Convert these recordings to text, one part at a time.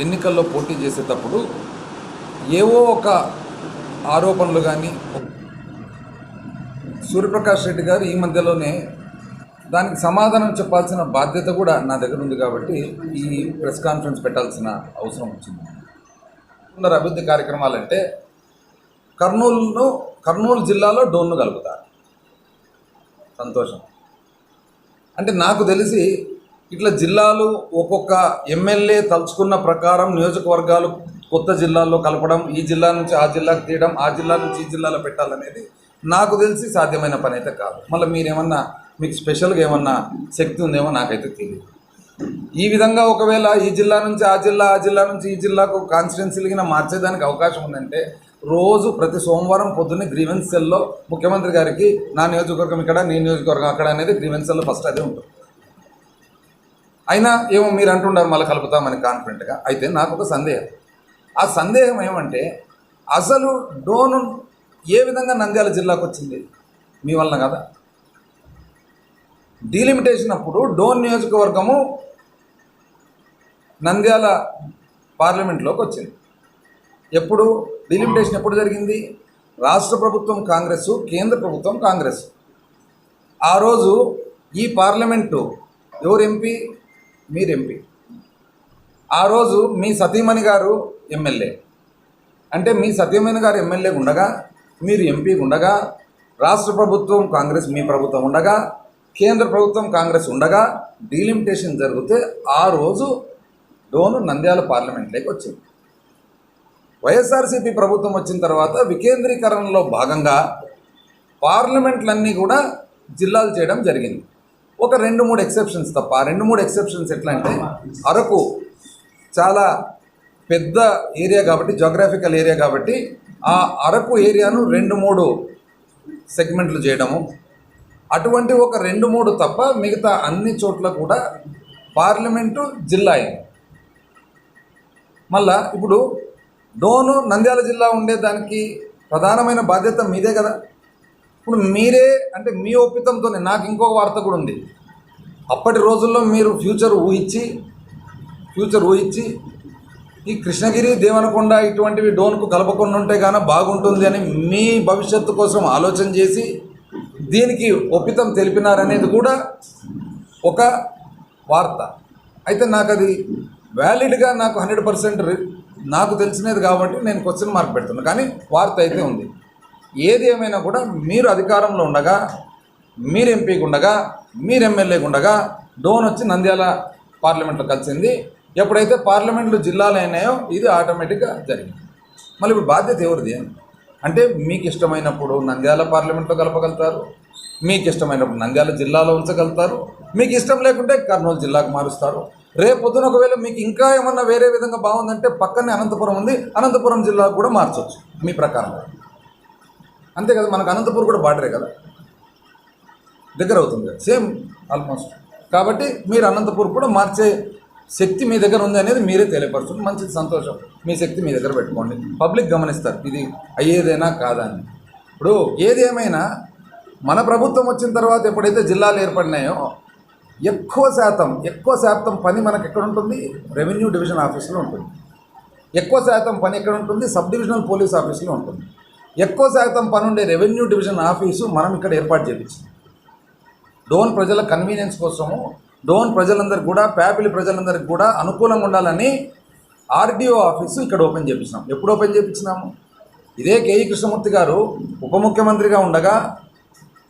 ఎన్నికల్లో పోటీ చేసేటప్పుడు ఏవో ఒక ఆరోపణలు కానీ సూర్యప్రకాష్ రెడ్డి గారు ఈ మధ్యలోనే దానికి సమాధానం చెప్పాల్సిన బాధ్యత కూడా నా దగ్గర ఉంది కాబట్టి ఈ ప్రెస్ కాన్ఫరెన్స్ పెట్టాల్సిన అవసరం వచ్చింది. ఉన్నారు అభివృద్ధి కార్యక్రమాలంటే కర్నూలును కర్నూలు జిల్లాలో డోన్ను కలుపుతారు. సంతోషం. అంటే నాకు తెలిసి ఇట్లా జిల్లాలు ఒక్కొక్క ఎమ్మెల్యే తలుచుకున్న ప్రకారం నియోజకవర్గాలు కొత్త జిల్లాల్లో కలపడం ఈ జిల్లా నుంచి ఆ జిల్లాకు తీయడం ఆ జిల్లా నుంచి ఈ జిల్లాలో పెట్టాలనేది నాకు తెలిసి సాధ్యమైన పని అయితే కాదు. మళ్ళీ మీరేమన్నా మీకు స్పెషల్గా ఏమన్నా శక్తి ఉందేమో నాకైతే తెలియదు ఈ విధంగా ఒకవేళ ఈ జిల్లా నుంచి ఆ జిల్లా ఆ జిల్లా నుంచి ఈ జిల్లాకు కాన్స్టిట్యున్సీలుగా మార్చేదానికి అవకాశం ఉందంటే రోజు ప్రతి సోమవారం పొద్దున్నే గ్రీవెన్స్ సెల్లో ముఖ్యమంత్రి గారికి నా నియోజకవర్గం ఇక్కడ నీ నియోజకవర్గం అక్కడ అనేది గ్రీవెన్స్ సెల్లో ఫస్ట్ అదే ఉంటుంది. అయినా ఏమో మీరు అంటున్నారు మళ్ళీ కలుపుతామని కాన్ఫిడెంట్గా అయితే నాకు ఒక సందేహం. ఆ సందేహం ఏమంటే అసలు డోను ఏ విధంగా నంద్యాల జిల్లాకు వచ్చింది మీ వలన కదా? డీలిమిటేషన్ అప్పుడు డోన్ నియోజకవర్గము నంద్యాల పార్లమెంట్లోకి వచ్చింది ఎప్పుడు? డీలిమిటేషన్ ఎప్పుడు జరిగింది? రాష్ట్ర ప్రభుత్వం కాంగ్రెస్ కేంద్ర ప్రభుత్వం కాంగ్రెస్. ఆ రోజు ఈ పార్లమెంటు ఎవరు ఎంపీ? మీరు ఎంపీ ఆ రోజు మీ సతీమణి గారు ఎమ్మెల్యే. అంటే మీ సతీమణి గారు ఎమ్మెల్యే ఉండగా మీరు ఎంపీ ఉండగా రాష్ట్ర ప్రభుత్వం కాంగ్రెస్ మీ ప్రభుత్వం ఉండగా కేంద్ర ప్రభుత్వం కాంగ్రెస్ ఉండగా డీలిమిటేషన్ జరిగితే ఆ రోజు డోను నంద్యాల పార్లమెంట్లోకి వచ్చింది. వైఎస్ఆర్సీపీ ప్రభుత్వం వచ్చిన తర్వాత వికేంద్రీకరణలో భాగంగా పార్లమెంట్లన్నీ కూడా జిల్లాలు చేయడం జరిగింది. ఒక రెండు మూడు ఎక్సెప్షన్స్ తప్ప ఆ రెండు మూడు ఎక్సెప్షన్స్ ఎట్లా అంటే అరకు చాలా పెద్ద ఏరియా కాబట్టి జోగ్రాఫికల్ ఏరియా కాబట్టి ఆ అరకు ఏరియాను రెండు మూడు సెగ్మెంట్లు చేయడము. అటువంటి ఒక రెండు మూడు తప్ప మిగతా అన్ని చోట్ల కూడా పార్లమెంటు జిల్లా అయింది మళ్ళా ఇప్పుడు డోను నంద్యాల జిల్లా ఉండేదానికి ప్రధానమైన బాధ్యత మీదే కదా. ఇప్పుడు మీరే అంటే మీ ఒప్పితంతోనే నాకు ఇంకొక వార్త కూడా ఉంది. అప్పటి రోజుల్లో మీరు ఫ్యూచర్ ఊహించి ఫ్యూచర్ ఊహించి ఈ కృష్ణగిరి దేవనకొండ ఇటువంటివి డోన్కు కలపకుండా ఉంటే కానీ బాగుంటుంది అని మీ భవిష్యత్తు కోసం ఆలోచన చేసి దీనికి ఒప్పితం తెలిపినారనేది కూడా ఒక వార్త. అయితే నాకు అది వ్యాలిడ్గా నాకు హండ్రెడ్ పర్సెంట్ నాకు తెలిసినది కాబట్టి నేను క్వశ్చన్ మార్క్ పెడుతున్నాను కానీ వార్త అయితే ఉంది. ఏది ఏమైనా కూడా మీరు అధికారంలో ఉండగా మీరు ఎంపీకి ఉండగా మీరు ఎమ్మెల్యేకి ఉండగా డోన్ వచ్చి నంద్యాల పార్లమెంట్లో కలిసింది. ఎప్పుడైతే పార్లమెంట్లు జిల్లాలు అయినాయో ఇది ఆటోమేటిక్గా జరిగింది. మళ్ళీ ఇప్పుడు బాధ్యత ఎవరిది? అంటే మీకు ఇష్టమైనప్పుడు నంద్యాల పార్లమెంట్లో కలపగలుగుతారు మీకు ఇష్టమైనప్పుడు నంద్యాల జిల్లాలో ఉంచగలుగుతారు మీకు ఇష్టం లేకుంటే కర్నూలు జిల్లాకు మారుస్తారు. రేపు పొద్దున ఒకవేళ మీకు ఇంకా ఏమన్నా వేరే విధంగా బాగుందంటే పక్కనే అనంతపురం ఉంది అనంతపురం జిల్లాకు కూడా మార్చవచ్చు మీ ప్రకారం. అంతే కదా మనకు అనంతపూర్ కూడా బార్డరే కదా. దగ్గర అవుతుంది కదా సేమ్ ఆల్మోస్ట్. కాబట్టి మీరు అనంతపూర్ కూడా మార్చే శక్తి మీ దగ్గర ఉంది అనేది మీరే తెలియపరచండి మంచిది సంతోషం. మీ శక్తి మీ దగ్గర పెట్టుకోండి. పబ్లిక్ గమనిస్తారు ఇది అయ్యేదేనా కాదా అని. ఇప్పుడు ఏది ఏమైనా మన ప్రభుత్వం వచ్చిన తర్వాత ఎప్పుడైతే జిల్లాలు ఏర్పడినాయో ఎక్కువ శాతం ఎక్కువ శాతం పని మనకు ఎక్కడ ఉంటుంది? రెవెన్యూ డివిజన్ ఆఫీస్లో ఉంటుంది. ఎక్కువ శాతం పని ఎక్కడ ఉంటుంది? సబ్ డివిజనల్ పోలీస్ ఆఫీస్లో ఉంటుంది. ఎక్కువ శాతం పనుండే రెవెన్యూ డివిజన్ ఆఫీసు మనం ఇక్కడ ఏర్పాటు చేయించింది డోన్ ప్రజల కన్వీనియన్స్ కోసము డోన్ ప్రజలందరికీ కూడా ప్యాపిలి ప్రజలందరికీ కూడా అనుకూలంగా ఉండాలని ఆర్డీఓ ఆఫీసు ఇక్కడ ఓపెన్ చేయించినాం ఎప్పుడు ఓపెన్ చేయించినాము ఇదే కేఈ కృష్ణమూర్తి గారు ఉప ముఖ్యమంత్రిగా ఉండగా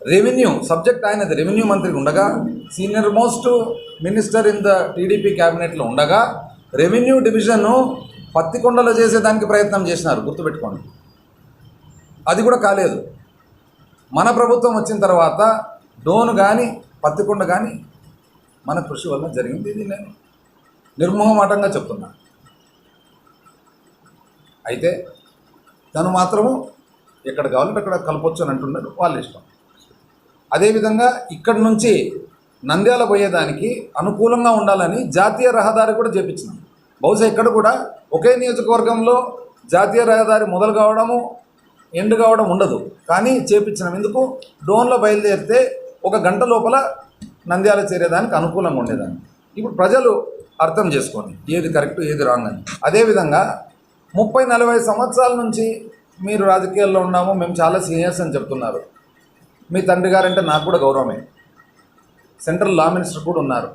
రెవెన్యూ సబ్జెక్ట్ ఆయనది రెవెన్యూ మంత్రిగా ఉండగా senior most minister in the TDP క్యాబినెట్లో ఉండగా రెవెన్యూ డివిజన్ను పత్తికొండలో చేసేదానికి ప్రయత్నం చేసినారు. గుర్తుపెట్టుకోండి. అది కూడా కాలేదు. మన ప్రభుత్వం వచ్చిన తర్వాత డోను కానీ పత్తికొండ కానీ మన కృషి వల్ల జరిగింది ఇది నేను నిర్మోహమాటంగా చెప్తున్నా. అయితే తను మాత్రము ఎక్కడ కావాలంటే అక్కడ కలపొచ్చు అని అంటున్నాడు వాళ్ళ ఇష్టం. అదేవిధంగా ఇక్కడి నుంచి నంద్యాల పోయేదానికి అనుకూలంగా ఉండాలని జాతీయ రహదారి కూడా చేపించినాం. బహుశా ఇక్కడ కూడా ఒకే నియోజకవర్గంలో జాతీయ రహదారి మొదలు కావడము ఎండ్ కావడం ఉండదు. కానీ చేపించినాం ఎందుకు? డోన్లో బయలుదేరితే ఒక గంట లోపల నంద్యాల చేరేదానికి అనుకూలంగా ఉండేదాన్ని. ఇప్పుడు ప్రజలు అర్థం చేసుకోండి ఏది కరెక్ట్ ఏది రాంగ్ అని. అదేవిధంగా ముప్పై నలభై సంవత్సరాల నుంచి మీరు రాజకీయాల్లో ఉన్నాము మేము చాలా సీనియర్స్ అని చెప్తున్నారు. మీ తండ్రి గారంటే నాకు కూడా గౌరవమే. సెంట్రల్ లా మినిస్టర్ కూడా ఉన్నారు.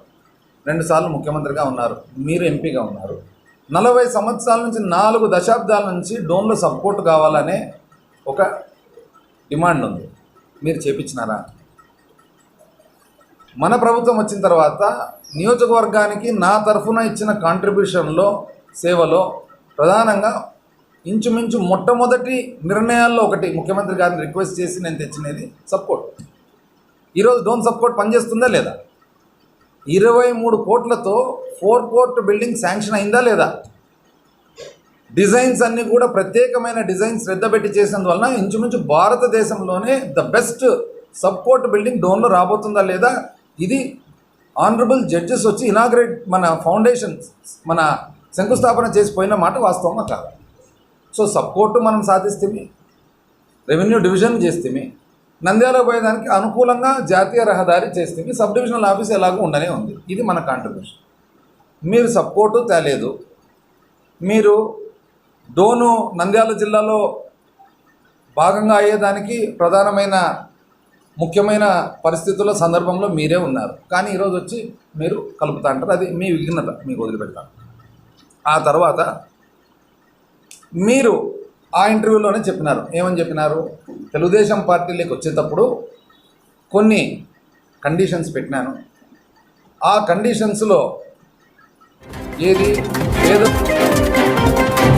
రెండుసార్లు ముఖ్యమంత్రిగా ఉన్నారు. మీరు ఎంపీగా ఉన్నారు. నలభై సంవత్సరాల నుంచి నాలుగు దశాబ్దాల నుంచి డోన్లో సపోర్ట్ కావాలనే ఒక డిమాండ్ ఉంది. మీరు చేపించినారా? మన ప్రభుత్వం వచ్చిన తర్వాత నియోజకవర్గానికి నా తరఫున ఇచ్చిన కాంట్రిబ్యూషన్లో సేవలో ప్రధానంగా ఇంచుమించు మొట్టమొదటి నిర్ణయాల్లో ఒకటి ముఖ్యమంత్రి గారిని రిక్వెస్ట్ చేసి నేను తెచ్చినది సపోర్ట్ ఈరోజు డోన్ సపోర్ట్ పనిచేస్తుందా లేదా? ఇరవై మూడు కోట్లతో ఫోర్ కోర్ట్ బిల్డింగ్ శాంక్షన్ అయిందా లేదా? డిజైన్స్ అన్నీ కూడా ప్రత్యేకమైన డిజైన్స్ శ్రద్ధ పెట్టి చేసినందువలన ఇంచుమించు భారతదేశంలోనే ద బెస్ట్ సపోర్ట్ బిల్డింగ్ డోన్లో రాబోతుందా లేదా ఇది ఆనరబుల్ జడ్జెస్ వచ్చి ఇనాగ్రేట్ మన ఫౌండేషన్ మన శంకుస్థాపన చేసిపోయిన మాట వాస్తవమా కాదు. సో సపోర్టు మనం సాధిస్తే రెవెన్యూ డివిజన్ చేస్తే నంద్యాల పోయేదానికి అనుకూలంగా జాతీయ రహదారి చేస్తే సబ్ డివిజనల్ ఆఫీస్ ఎలాగో ఉండనే ఉంది. ఇది మన కాంట్రిబ్యూషన్ మీరు సపోర్టు తేలేదు. మీరు డోను నంద్యాల జిల్లాలో భాగంగా అయ్యేదానికి ప్రధానమైన ముఖ్యమైన పరిస్థితుల సందర్భంలో మీరే ఉన్నారు. కానీ ఈరోజు వచ్చి మీరు కలుపుతా అంటారు. అది మీ విఘ్నత మీకు వదిలిపెడతాను. ఆ తర్వాత మీరు ఆ ఇంటర్వ్యూలోనే చెప్పినారు. ఏమని చెప్పినారు? తెలుగుదేశం పార్టీలోకి వచ్చేటప్పుడు కొన్ని కండిషన్స్ పెట్టినాను. ఆ కండిషన్స్లో ఏది